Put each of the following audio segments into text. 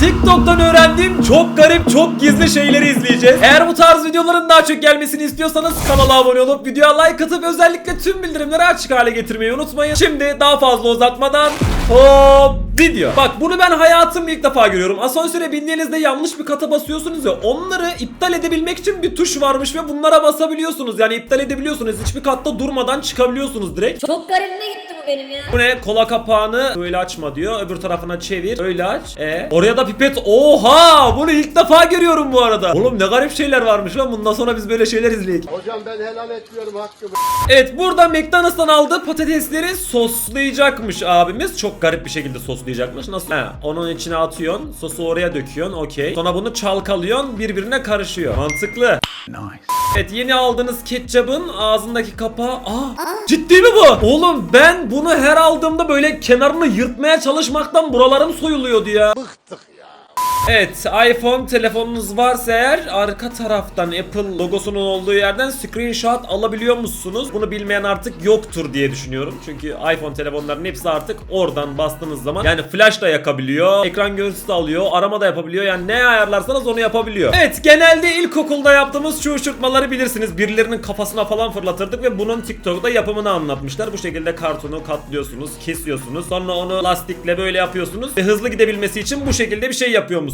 TikTok'tan öğrendiğim çok garip, çok gizli şeyleri izleyeceğiz. Eğer bu tarz videoların daha çok gelmesini istiyorsanız kanala abone olup videoya like atıp özellikle tüm bildirimleri açık hale getirmeyi unutmayın. Şimdi daha fazla uzatmadan hop video. Bak bunu ben hayatımda ilk defa görüyorum. Asansöre bindiğinizde yanlış bir kata basıyorsunuz ya onları iptal edebilmek için bir tuş varmış ve bunlara basabiliyorsunuz. Yani iptal edebiliyorsunuz. Hiçbir katta durmadan çıkabiliyorsunuz direkt. Çok garibime gitti benim ya. Bu ne? Kola kapağını böyle açma diyor. Öbür tarafına çevir. Öyle aç. E oraya da pipet. Oha! Bunu ilk defa görüyorum bu arada. Oğlum ne garip şeyler varmış lan. Bundan sonra biz böyle şeyler izleyek. Hocam ben helal etmiyorum hakkımı. Evet burada McDonald's'tan aldığı patatesleri soslayacakmış abimiz. Çok garip bir şekilde soslayacakmış. Nasıl? He, onun içine atıyorsun. Sosu oraya döküyorsun. Okey. Sonra bunu çalkalıyorsun. Birbirine karışıyor. Mantıklı. Evet yeni aldığınız ketçabın ağzındaki kapağı. Aa, ciddi mi bu? Oğlum ben bunu her aldığımda böyle kenarını yırtmaya çalışmaktan buralarım soyuluyordu ya. Bıktık ya. Evet iPhone telefonunuz varsa eğer arka taraftan Apple logosunun olduğu yerden screenshot alabiliyor musunuz? Bunu bilmeyen artık yoktur diye düşünüyorum. Çünkü iPhone telefonların hepsi artık oradan bastığınız zaman yani flash da yakabiliyor, ekran görüntüsü de alıyor, arama da yapabiliyor. Yani ne ayarlarsanız onu yapabiliyor. Evet genelde ilkokulda yaptığımız şu uçurtmaları bilirsiniz. Birilerinin kafasına falan fırlatırdık ve bunun TikTok'ta yapımını anlatmışlar. Bu şekilde kartonu katlıyorsunuz, kesiyorsunuz. Sonra onu lastikle böyle yapıyorsunuz ve hızlı gidebilmesi için bu şekilde bir şey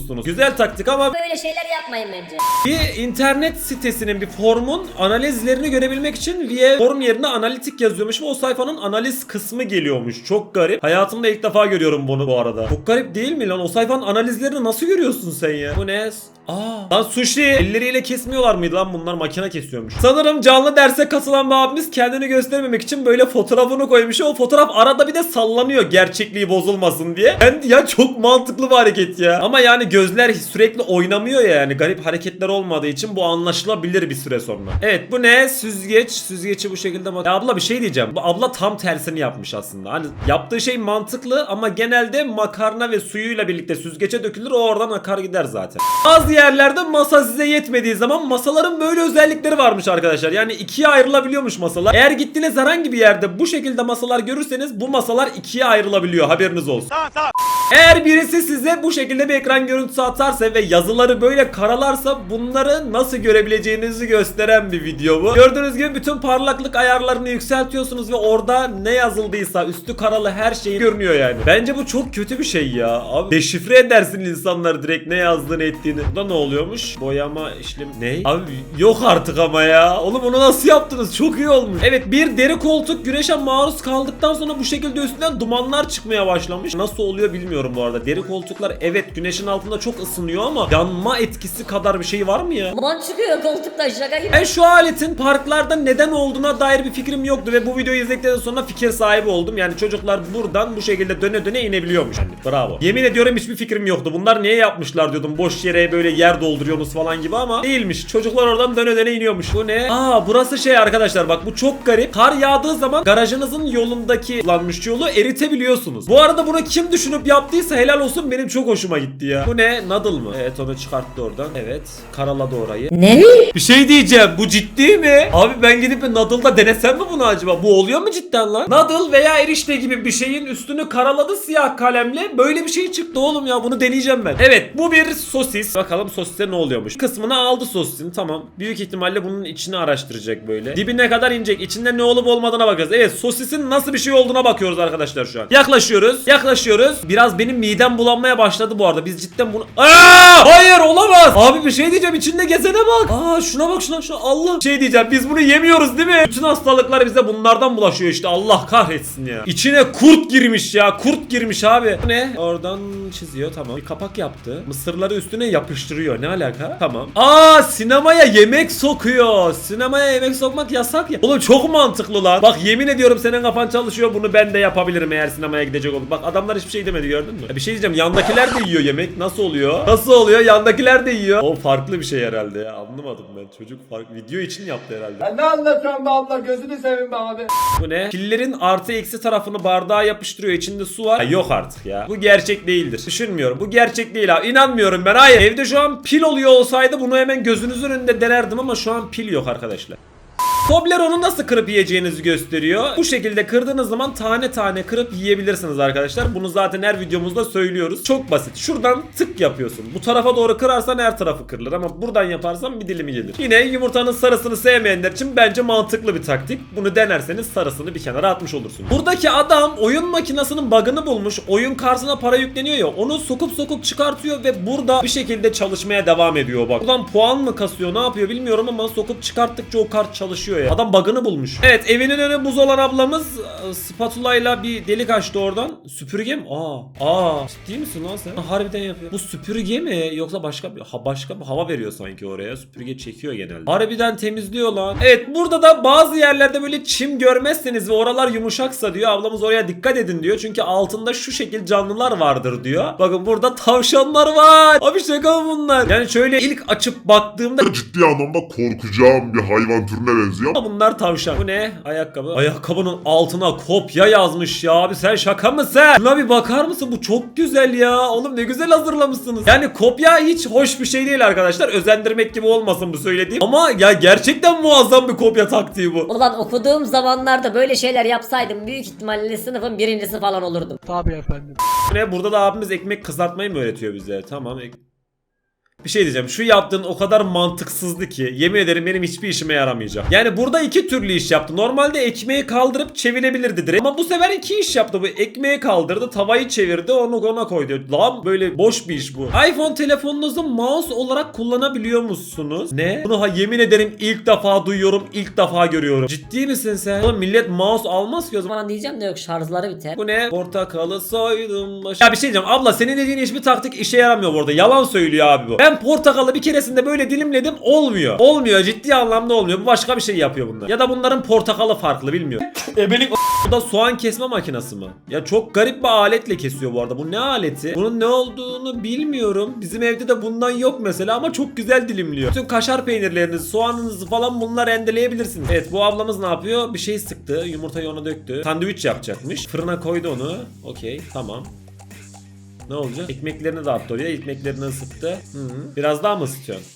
yapıyormuşsunuz. Güzel taktik ama Böyle şeyler yapmayın bence. bir internet sitesinin bir formun analizlerini görebilmek için via form yerine analitik yazıyormuş ve o sayfanın analiz kısmı geliyormuş. Çok garip. Hayatımda ilk defa görüyorum bunu bu arada. Çok garip değil mi lan? O sayfanın analizlerini nasıl görüyorsun sen ya? Bu ne? Aa, lan sushi elleriyle kesmiyorlar mıydı lan bunlar makine kesiyormuş. Sanırım canlı derse katılan bir abimiz kendini göstermemek için böyle fotoğrafını koymuş. O fotoğraf arada bir de sallanıyor gerçekliği bozulmasın diye. Ben ya çok mantıklı bir hareket ya. Ama yani gözler sürekli oynamıyor ya yani garip hareketler olmadığı için bu anlaşılabilir bir süre sonra. Evet bu ne? Süzgeç. Süzgeci bu şekilde bak. Ya abla bir şey diyeceğim. Bu abla tam tersini yapmış aslında. Hani yaptığı şey mantıklı ama genelde makarna ve suyuyla birlikte süzgece dökülür o oradan akar gider zaten. Bazı yerlerde masa size yetmediği zaman masaların böyle özellikleri varmış arkadaşlar. Yani ikiye ayrılabiliyormuş masalar. Eğer gittiğiniz herhangi bir yerde bu şekilde masalar görürseniz bu masalar ikiye ayrılabiliyor. Haberiniz olsun. Eğer birisi size bu şekilde bir ekran görüntüsü atarsa ve yazıları böyle karalarsa bunları nasıl görebileceğinizi gösteren bir video bu. Gördüğünüz gibi bütün parlaklık ayarlarını yükseltiyorsunuz ve orada ne yazıldıysa üstü karalı her şey görünüyor yani. Bence bu çok kötü bir şey ya. Abi deşifre edersin insanları direkt ne yazdığını ettiğini. Burada ne oluyormuş? Boyama işlem ne? Abi yok artık ama ya. Oğlum onu nasıl yaptınız? Çok iyi olmuş. Evet bir deri koltuk güneşe maruz kaldıktan sonra bu şekilde üstünden dumanlar çıkmaya başlamış. Nasıl oluyor bilmiyorum bu arada. Deri koltuklar evet güneşin altında çok ısınıyor ama yanma etkisi kadar bir şey var mı ya? Duman çıkıyor koltuktan şaka gibi. Ben şu aletin parklarda neden olduğuna dair bir fikrim yoktu ve bu videoyu izledikten sonra fikir sahibi oldum. Yani çocuklar buradan bu şekilde döne döne inebiliyormuş. Yani bravo. Yemin ediyorum hiçbir fikrim yoktu. Bunlar niye yapmışlar diyordum. Boş yere böyle yer dolduruyorsunuz falan gibi ama değilmiş. Çocuklar oradan döne döne iniyormuş. Bu ne? Aa burası şey arkadaşlar bak bu çok garip. Kar yağdığı zaman garajınızın yolundaki kullanmış yolu eritebiliyorsunuz. Bu arada bunu kim düşünüp yaptıysa helal olsun benim çok hoşuma gitti ya. Bu ne? Nadal mı? Evet onu çıkarttı oradan. Evet. Karaladı orayı. Ne? Bir şey diyeceğim. Bu ciddi mi? Abi ben gidip bir Noodle'da denesem mi bunu acaba? Bu oluyor mu cidden lan? Noodle veya erişte gibi bir şeyin üstünü karaladı siyah kalemle. Böyle bir şey çıktı oğlum ya. Bunu deneyeceğim ben. Evet bu bir sosis. Bakalım sosise ne oluyormuş. Kısmını aldı sosisin tamam. Büyük ihtimalle bunun içini araştıracak böyle. Dibine kadar inecek. İçinde ne olup olmadığına bakacağız. Evet sosisin nasıl bir şey olduğuna bakıyoruz arkadaşlar şu an. Yaklaşıyoruz. Yaklaşıyoruz. Biraz benim midem bulanmaya başladı bu arada. Biz cidden bunu... Aa! Hayır olamaz. Abi bir şey diyeceğim. içinde gezene bak. Aa şuna bak şuna şuna. Allah. Şey diyeceğim. Biz bunu yemiyoruz değil mi? Bütün hastalıklar bize bunlardan bulaşıyor işte. Allah kahretsin ya. İçine kurt girmiş ya. Kurt girmiş abi. Bu ne? Oradan çiziyor tamam. Bir kapak yaptı. Mısırları üstüne yapıştırıyor. Ne alaka? Tamam. Aa sinemaya yemek sokuyor. Sinemaya yemek sokmak yasak ya. Oğlum çok mantıklı lan. Bak yemin ediyorum senin kafan çalışıyor. Bunu ben de yapabilirim eğer sinemaya gidecek olup. Bak adamlar hiçbir şey demedi gördün mü? Ya bir şey diyeceğim. Yandakiler de yiyor yemek. Nasıl oluyor? Nasıl oluyor? Yandakiler de yiyor. O farklı bir şey herhalde ya. Anlamadım ben. Çocuk fark video için yaptı herhalde. Ya ne anlatıyorsun be abla gözünü seveyim be abi. Bu ne? Pillerin artı eksi tarafını bardağa yapıştırıyor. İçinde su var. Ha, yok artık ya. Bu gerçek değildir. Düşünmüyorum. Bu gerçek değil abi. İnanmıyorum ben. Hayır. Evde şu an pil oluyor olsaydı bunu hemen gözünüzün önünde denerdim ama şu an pil yok arkadaşlar. Toblerone'u nasıl kırıp yiyeceğinizi gösteriyor. Bu şekilde kırdığınız zaman tane tane kırıp yiyebilirsiniz arkadaşlar. Bunu zaten her videomuzda söylüyoruz. Çok basit. Şuradan tık yapıyorsun. Bu tarafa doğru kırarsan her tarafı kırılır ama buradan yaparsan bir dilimi gelir. Yine yumurtanın sarısını sevmeyenler için bence mantıklı bir taktik. Bunu denerseniz sarısını bir kenara atmış olursunuz. Buradaki adam oyun makinesinin bug'ını bulmuş. Oyun kartına para yükleniyor ya. Onu sokup sokup çıkartıyor ve burada bir şekilde çalışmaya devam ediyor bak. Buradan puan mı kasıyor ne yapıyor bilmiyorum ama sokup çıkarttıkça o kart çalışıyor ya. Adam bug'ını bulmuş. Evet evinin önü buz olan ablamız e, spatula ile bir delik açtı oradan. Süpürge mi? Aa. Aa. Ciddi misin lan sen? Ha, harbiden yapıyor. Bu süpürge mi yoksa başka bir ha, başka bir hava veriyor sanki oraya. Süpürge çekiyor genelde. Harbiden temizliyor lan. Evet burada da bazı yerlerde böyle çim görmezseniz ve oralar yumuşaksa diyor. Ablamız oraya dikkat edin diyor. Çünkü altında şu şekil canlılar vardır diyor. Bakın burada tavşanlar var. Abi şaka mı bunlar? Yani şöyle ilk açıp baktığımda ciddi anlamda korkacağım bir hayvan türüne benziyor. Ama bunlar tavşan. Bu ne? Ayakkabı. Ayakkabının altına kopya yazmış ya. Abi sen şaka mısın? Şuna bir bakar mısın? Bu çok güzel ya. Oğlum ne güzel hazırlamışsınız. Yani kopya hiç hoş bir şey değil arkadaşlar. Özendirmek gibi olmasın bu söylediğim. Ama ya gerçekten muazzam bir kopya taktiği bu. Ulan okuduğum zamanlarda böyle şeyler yapsaydım büyük ihtimalle sınıfın birincisi falan olurdum. Bu Ne? Burada da abimiz ekmek kızartmayı mı öğretiyor bize? Tamam. ek- Bir şey diyeceğim. Şu yaptığın o kadar mantıksızdı ki yemin ederim benim hiçbir işime yaramayacak. Yani burada iki türlü iş yaptı. Normalde ekmeği kaldırıp çevirebilirdi direkt. Ama bu sefer iki iş yaptı. Bu ekmeği kaldırdı, tavayı çevirdi, onu ona koydu. Lan böyle boş bir iş bu. iPhone telefonunuzu mouse olarak kullanabiliyor musunuz? Ne? Bunu ha yemin ederim ilk defa duyuyorum, ilk defa görüyorum. Ciddi misin sen? Oğlum millet mouse almaz ki o zaman. Falan diyeceğim de yok şarjları biter. Bu ne? Portakalı soydum baş... Ya bir şey diyeceğim. Abla senin dediğin hiçbir taktik işe yaramıyor burada. Yalan söylüyor abi bu. Ben portakalı bir keresinde böyle dilimledim. Olmuyor. Olmuyor. Ciddi anlamda olmuyor. Bu başka bir şey yapıyor bunlar. Ya da bunların portakalı farklı bilmiyorum. Ebelik bu da soğan kesme makinesi mi? Ya çok garip bir aletle kesiyor bu arada. Bu ne aleti? Bunun ne olduğunu bilmiyorum. Bizim evde de bundan yok mesela ama çok güzel dilimliyor. Bütün kaşar peynirlerinizi, soğanınızı falan bunlar rendeleyebilirsiniz. Evet bu ablamız ne yapıyor? Bir şey sıktı. Yumurtayı ona döktü. Sandviç yapacakmış. Fırına koydu onu. Okey tamam. Ne olacak? Ekmeklerini dağıttı oraya. Ekmeklerini ısıttı. Hı -hı. Biraz daha mı ısıtıyorsun?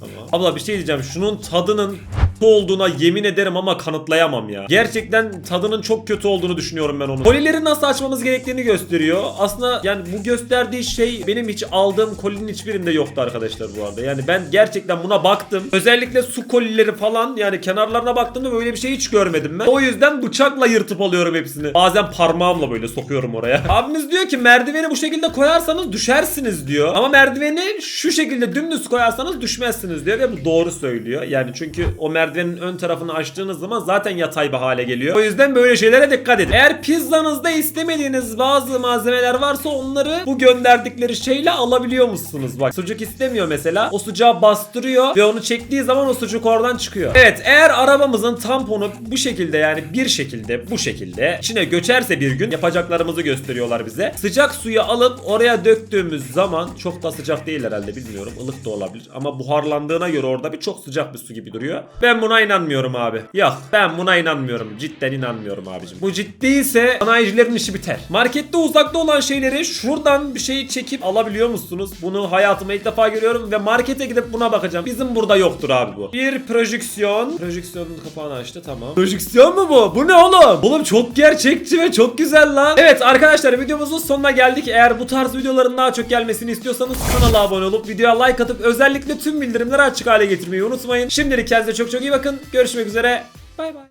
Tamam. Abla bir şey diyeceğim. Şunun tadının kötü olduğuna yemin ederim ama kanıtlayamam ya. Gerçekten tadının çok kötü olduğunu düşünüyorum ben onu. Kolileri nasıl açmamız gerektiğini gösteriyor. Aslında yani bu gösterdiği şey benim hiç aldığım kolinin hiçbirinde yoktu arkadaşlar bu arada. Yani ben gerçekten buna baktım. Özellikle su kolileri falan yani kenarlarına baktığımda böyle bir şey hiç görmedim ben. O yüzden bıçakla yırtıp alıyorum hepsini. Bazen parmağımla böyle sokuyorum oraya. Abimiz diyor ki merdiveni bu şekilde koyarsanız düşersiniz diyor. Ama merdiveni şu şekilde dümdüz koyarsanız düşmezsiniz diyor ve bu doğru söylüyor. Yani çünkü o merdivenin ön tarafını açtığınız zaman zaten yatay bir hale geliyor. O yüzden böyle şeylere dikkat edin. Eğer pizzanızda istemediğiniz bazı malzemeler varsa onları bu gönderdikleri şeyle alabiliyor musunuz? Bak sucuk istemiyor mesela. O sucuğa bastırıyor ve onu çektiği zaman o sucuk oradan çıkıyor. Evet eğer arabamızın tamponu bu şekilde yani bir şekilde bu şekilde içine göçerse bir gün yapacaklarımızı gösteriyorlar bize. Sıcak suyu alıp oraya döktüğümüz zaman çok da sıcak değil herhalde bilmiyorum. ılık da olabilir ama buharlandığına göre orada bir çok sıcak bir su gibi duruyor. Ben buna inanmıyorum abi. Yok ben buna inanmıyorum. Cidden inanmıyorum abicim. Bu ciddiyse sanayicilerin işi biter. Markette uzakta olan şeyleri şuradan bir şeyi çekip alabiliyor musunuz? Bunu hayatımda ilk defa görüyorum ve markete gidip buna bakacağım. Bizim burada yoktur abi bu. Bir projeksiyon. Projeksiyonun kapağını açtı tamam. Projeksiyon mu bu? Bu ne oğlum? Oğlum çok gerçekçi ve çok güzel lan. Evet arkadaşlar videomuzun sonuna geldik. Eğer bu tarz videoların daha çok gelmesini istiyorsanız kanala abone olup videoya like atıp özellikle tüm bildirimleri açık hale getirmeyi unutmayın. Şimdilik kendinize çok çok iyi bakın. Görüşmek üzere. Bay bay.